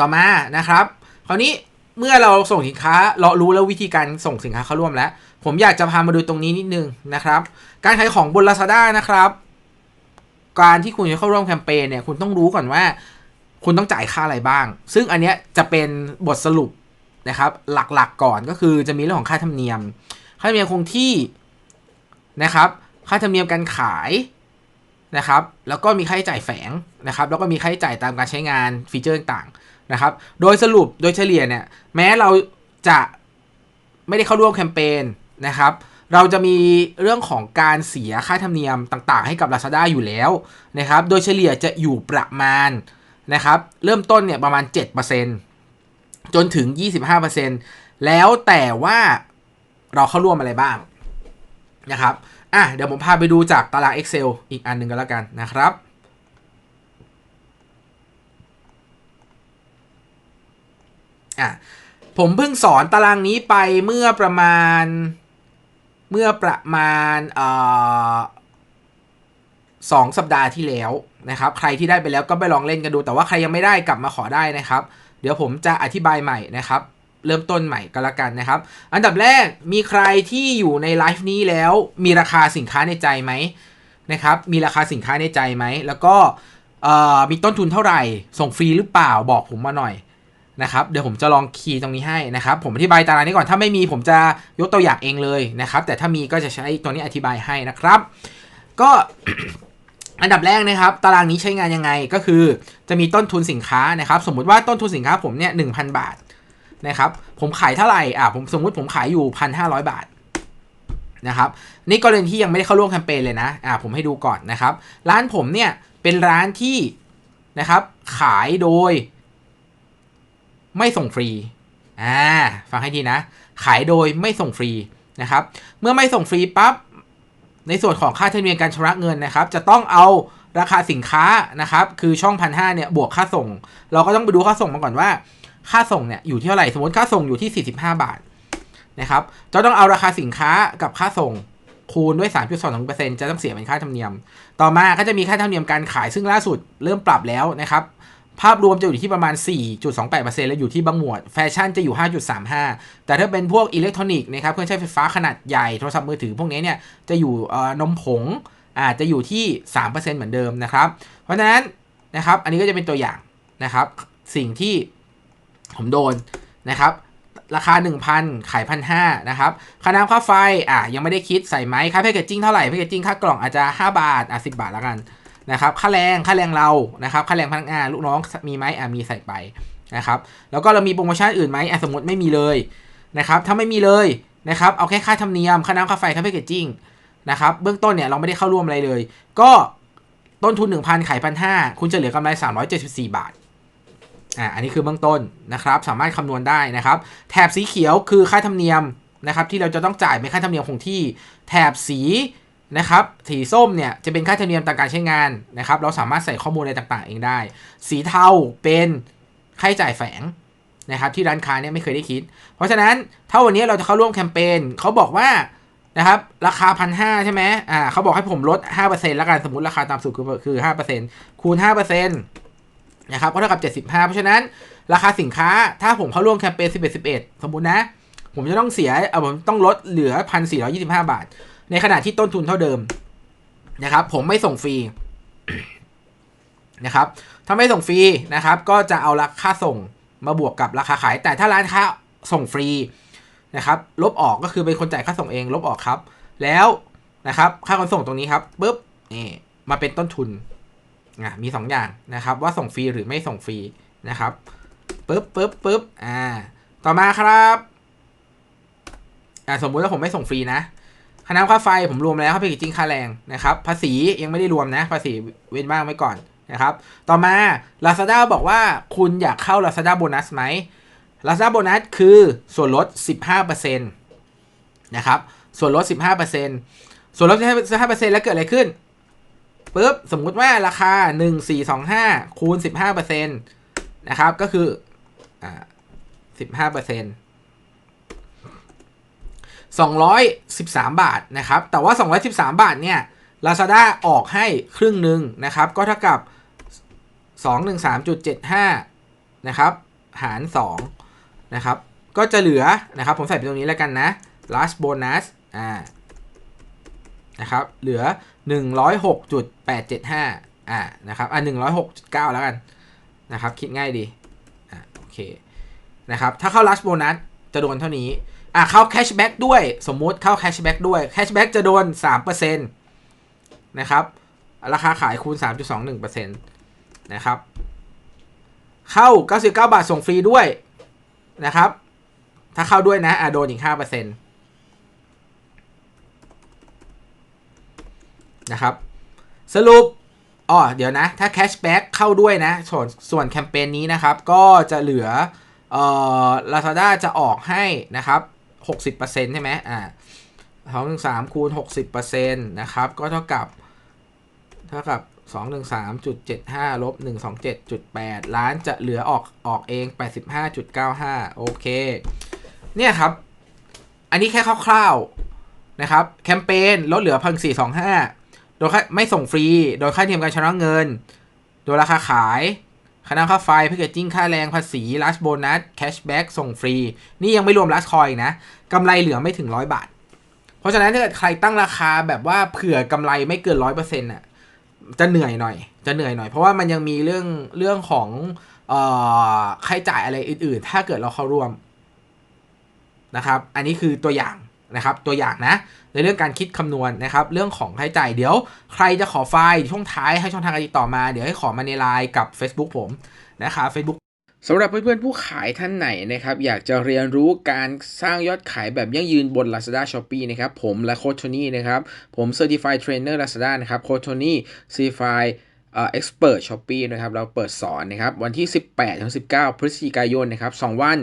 ต่อมานะครับ คราวนี้เมื่อเราส่งสินค้าเรารู้แล้ววิธีการส่งสินค้าเข้าร่วมแล้ว ผมอยากจะพามาดูตรงนี้นิดนึงนะครับ การขายของบน Lazada นะครับ การที่คุณจะเข้าร่วมแคมเปญเนี่ยคุณต้องรู้ก่อนว่า คุณต้องจ่ายค่าอะไรบ้าง ซึ่งอันเนี้ยจะเป็นบทสรุปนะครับ หลักๆก่อนก็คือจะมีเรื่องของค่าธรรมเนียม ค่าธรรมเนียมคงที่นะครับ ค่าธรรมเนียมการขายนะครับ แล้วก็มีค่าใช้จ่ายแฝงนะครับ แล้วก็มีค่าใช้จ่ายตามการใช้งานฟีเจอร์ต่างๆ นะครับ โดยสรุปโดยเฉลี่ยเนี่ยแม้เราจะไม่ได้เข้าร่วมแคมเปญนะครับ เราจะมีเรื่องของการเสียค่าธรรมเนียมต่างๆ ให้กับ Lazada อยู่แล้วนะครับ โดยเฉลี่ยจะอยู่ประมาณนะครับ เริ่มต้นเนี่ยประมาณ 7%จนถึง 25%แล้วแต่ว่าเราเข้าร่วมอะไรบ้างนะครับ อะ เดี๋ยวผมพาไปดูจากตาราง Excel อีกอันหนึ่งกันแล้วกันนะครับ อะผมเพิ่งสอนตารางนี้ไปเมื่อประมาณเมื่อประมาณออสองสัปดาห์ที่แล้วนะครับ ใครที่ได้ไปแล้วก็ไปลองเล่นกันดู แต่ว่าใครยังไม่ได้กลับมาขอได้นะครับ เดี๋ยวผมจะอธิบายใหม่นะครับ เริ่มต้นใหม่ก็แล้วกันนะครับ อันดับแรกมีใครที่อยู่ในไลฟ์นี้แล้วมีราคาสินค้าในใจไหมนะครับ มีราคาสินค้าในใจไหม แล้วก็มีต้นทุนเท่าไหร่ ส่งฟรีหรือเปล่าบอกผมมาหน่อย นะครับเดี๋ยวผมจะลองคีย์ตรงนี้ให้นะครับผมอธิบายตารางนี้ก่อนถ้าไม่มีผมจะยกตัวอย่างเองเลยนะครับ แต่ถ้ามีก็จะใช้ตัวนี้อธิบายให้นะครับ ก็อันดับแรกนะครับ ตารางนี้ใช้งานยังไงก็คือ จะมีต้นทุนสินค้านะครับ สมมุติว่าต้นทุนสินค้าผมเนี่ยหนึ่งพันบาทนะครับ ผมขายเท่าไหร่อะผมสมมุติผมขายอยู่พันห้าร้อยบาทนะครับนี่กรณีที่ยังไม่ได้เข้าร่วมแคมเปญเลยนะอะผมให้ดูก่อนนะครับ ร้านผมเนี่ยเป็นร้านที่นะครับขายโดย ไม่ส่งฟรีอ่าฟังให้ดีนะ ขายโดยไม่ส่งฟรีนะครับ เมื่อไม่ส่งฟรีปั๊บในส่วนของค่าธรรมเนียมการชำระเงินนะครับ จะต้องเอาราคาสินค้านะครับ คือช่องพันห้าเนี่ยบวกค่าส่ง เราก็ต้องไปดูค่าส่งมาก่อนว่า ค่าส่งเนี่ยอยู่ที่เท่าไหร่สมมติค่าส่งอยู่ที่ 45 บาทนะครับจะต้องเอาราคาสินค้ากับค่าส่งคูณด้วย 3.2%จะต้องเสียเป็นค่าธรรมเนียม ต่อมาก็จะมีค่าธรรมเนียมการขายซึ่งล่าสุดเริ่มปรับแล้วนะครับ ภาพรวมจะอยู่ที่ประมาณ 4.28%แล้วอยู่ที่บางหมวด แฟชั่นจะอยู่ 5.35 แต่ถ้าเป็นพวกอิเล็กทรอนิกส์นะครับเครื่องใช้ไฟฟ้าขนาดใหญ่โทรศัพท์มือถือพวกนี้เนี่ยจะอยู่นมผงอาจจะอยู่ที่ 3%เหมือนเดิมนะครับ เพราะฉะนั้นนะครับอันนี้ก็จะเป็นตัวอย่างนะครับ สิ่งที่ผมโดนนะครับราคา 1,000 ขายพันห้านะครับ ค่าน้ำค่าไฟ อะยังไม่ได้คิดใส่ไหมค่าแพคเกจจิ้งเท่าไหร่ แพคเกจจิ้งค่ากล่องอาจจะ 5 บาท อะ 10 บาทแล้วกัน นะครับค่าแรงค่าแรงเรานะครับค่าแรงพนักงานลูกน้องมีไหมอะมีใส่ไปนะครับแล้วก็เรามีโปรโมชั่นอื่นไหมอะสมมติไม่มีเลยนะครับถ้าไม่มีเลยนะครับเอาแค่ค่าธรรมเนียมค่าน้ำค่าไฟค่าแพคเกจจิ้งนะครับเบื้องต้นเนี่ยเราไม่ได้เข้าร่วมอะไรเลย ก็ต้นทุน 1,000ขายพันห้าคุณจะเหลือกำไร 374 บาทอ่าอันนี้คือเบื้องต้นนะครับ สามารถคำนวณได้นะครับ แถบสีเขียวคือค่าธรรมเนียมนะครับที่เราจะต้องจ่ายเป็นค่าธรรมเนียมคงที่ แถบสี นะครับ สีส้มเนี่ยจะเป็นค่าธรรมเนียมต่างการใช้งานนะครับ เราสามารถใส่ข้อมูลอะไรต่างๆ เองได้ สีเทาเป็นค่าใช้จ่ายแฝงนะครับที่ร้านค้าเนี่ยไม่เคยได้คิด เพราะฉะนั้นถ้าวันนี้เราจะเข้าร่วมแคมเปญเขาบอกว่านะครับราคาพันห้าใช่ไหมอ่าเขาบอกให้ผมลด 5%แล้วกันสมมติราคาตามสูตรคือคือ 5%คูณ 5%นะครับก็เท่ากับ 75 เพราะฉะนั้นราคาสินค้าถ้าผมเข้าร่วมแคมเปญ11 11 สมมตินะ ผมจะต้องเสียเออผมต้องลดเหลือ 1,425 บาท ในขณะที่ต้นทุนเท่าเดิมนะครับ ผมไม่ส่งฟรีนะครับ ถ้าไม่ส่งฟรีนะครับ ก็จะเอาราคาส่งมาบวกกับราคาขาย แต่ถ้าร้านค้าส่งฟรีนะครับลบออกก็คือเป็นคนจ่ายค่าส่งเอง ลบออกครับ แล้วนะครับ ค่าขนส่งตรงนี้ครับปุ๊บนี่มาเป็นต้นทุนอะมี 2 อย่างนะครับ ว่าส่งฟรีหรือไม่ส่งฟรีนะครับปึ๊บปึ๊บปึ๊บอ่า ต่อมาครับอ่าสมมุติว่าผมไม่ส่งฟรีนะ ค่าน้ำค่าไฟผมรวมแล้วค่าแพคเกจจิ้งค่าแรงนะครับ ภาษียังไม่ได้รวมนะ ภาษีเว้นบ้างไว้ก่อนนะครับ ต่อมา Lazada บอกว่าคุณอยากเข้า Lazada โบนัสไหม Lazada โบนัสคือส่วนลด 15%นะครับ ส่วนลด 15%ส่วนลด 15%แล้วเกิดอะไรขึ้นปุ๊บสมมุติว่าราคา 1425 คูณ 15%นะครับ ก็คืออ่า15% 213 บาทนะครับ แต่ว่า 213 บาทเนี่ย Lazada ออกให้ครึ่งหนึ่งนะครับ ก็เท่ากับ 213.75 นะครับ หาร 2 นะครับ ก็จะเหลือนะครับ ผมใส่ไปตรงนี้แล้วกันนะ last bonus อ่า นะครับ เหลือ 106.875 อ่า นะครับ อ่า106.9 แล้วกัน นะครับ คิดง่ายดี อ่า โอเค นะครับ ถ้าเข้า last bonus จะโดนเท่านี้ อ่าเข้า cashback ด้วย สมมุติเข้า cashback ด้วย cashback จะโดน 3%นะครับ ราคาขายคูณ 3.21%นะครับ เข้า 99 บาทส่งฟรีด้วยนะครับ ถ้าเข้าด้วยนะอะโดนอีก 5%นะครับ สรุปอ๋อเดี๋ยวนะ ถ้าแคชแบ็กเข้าด้วยนะ ส่วนส่วนแคมเปญนี้นะครับ ก็จะเหลือเอ่อ Lazada จะออกให้นะครับ 60%ใช่ไหมอ่าสองหนึ่งสามคูณหกสิบเปอร์เซ็นต์นะครับ ก็เท่ากับเท่ากับสองหนึ่งสามจุดเจ็ดห้าลบหนึ่งสองเจ็ดจุดแปดล้านจะเหลือออกออกเองแปดสิบห้าจุดเก้าห้าโอเค เนี่ยครับ อันนี้แค่คร่าวๆนะครับ แคมเปญลดเหลือพันสี่สองห้าโดยไม่ส่งฟรี โดยค่าเทียมการชำระเงิน โดยราคาขาย ค่าน้ำค่าไฟแพคเกจจิ้งค่าแรงภาษีลัสโบนัสแคชแบ็กส่งฟรี นี่ยังไม่รวมลัสคอยนะกำไรเหลือไม่ถึง100บาท เพราะฉะนั้นถ้าเกิดใครตั้งราคาแบบว่าเผื่อกำไรไม่เกิน100%อะจะเหนื่อยหน่อย จะเหนื่อยหน่อย เพราะว่ามันยังมีเรื่องเรื่องของค่าใช้จ่ายอะไรอื่น ๆ ถ้าเกิดเราเข้าร่วมนะครับ อันนี้คือตัวอย่าง นะครับตัวอย่างนะในเรื่องการคิดคำนวณนะครับเรื่องของค่าใช้จ่ายเดี๋ยวใครจะขอไฟล์ช่วงท้ายให้ช่องทางการติดต่อมาเดี๋ยวให้ขอมาในไลน์กับ Facebook ผมนะครับ Facebook สำหรับเพื่อนๆผู้ขายท่านไหนนะครับอยากจะเรียนรู้การสร้างยอดขายแบบยั่งยืนบน Lazada Shopee นะครับผมและโคชโทนี่นะครับผม Certified Trainer Lazada นะครับโคชโทนี่ Certified เอ่อ Expert Shopee นะครับเราเปิดสอนนะครับวันที่ 18ถึง19 พฤศจิกายนนะครับ2วัน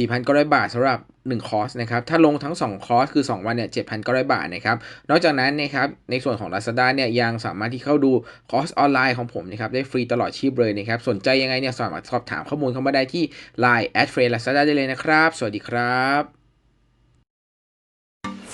4,900 บาทสำหรับ 1 คอร์สนะครับถ้าลงทั้ง 2 คอร์สคือ 2 วันเนี่ย 7,900 บาทนะครับนอกจากนั้นนะครับในส่วนของ Lazada เนี่ยยังสามารถที่เข้าดูคอร์สออนไลน์ของผมนะครับได้ฟรีตลอดชีพเลยนะครับสนใจยังไงเนี่ยสามารถสอบถามข้อมูลเข้ามาได้ที่ Line at f r e e Lazada ได้เลยนะครับ สวัสดีครับ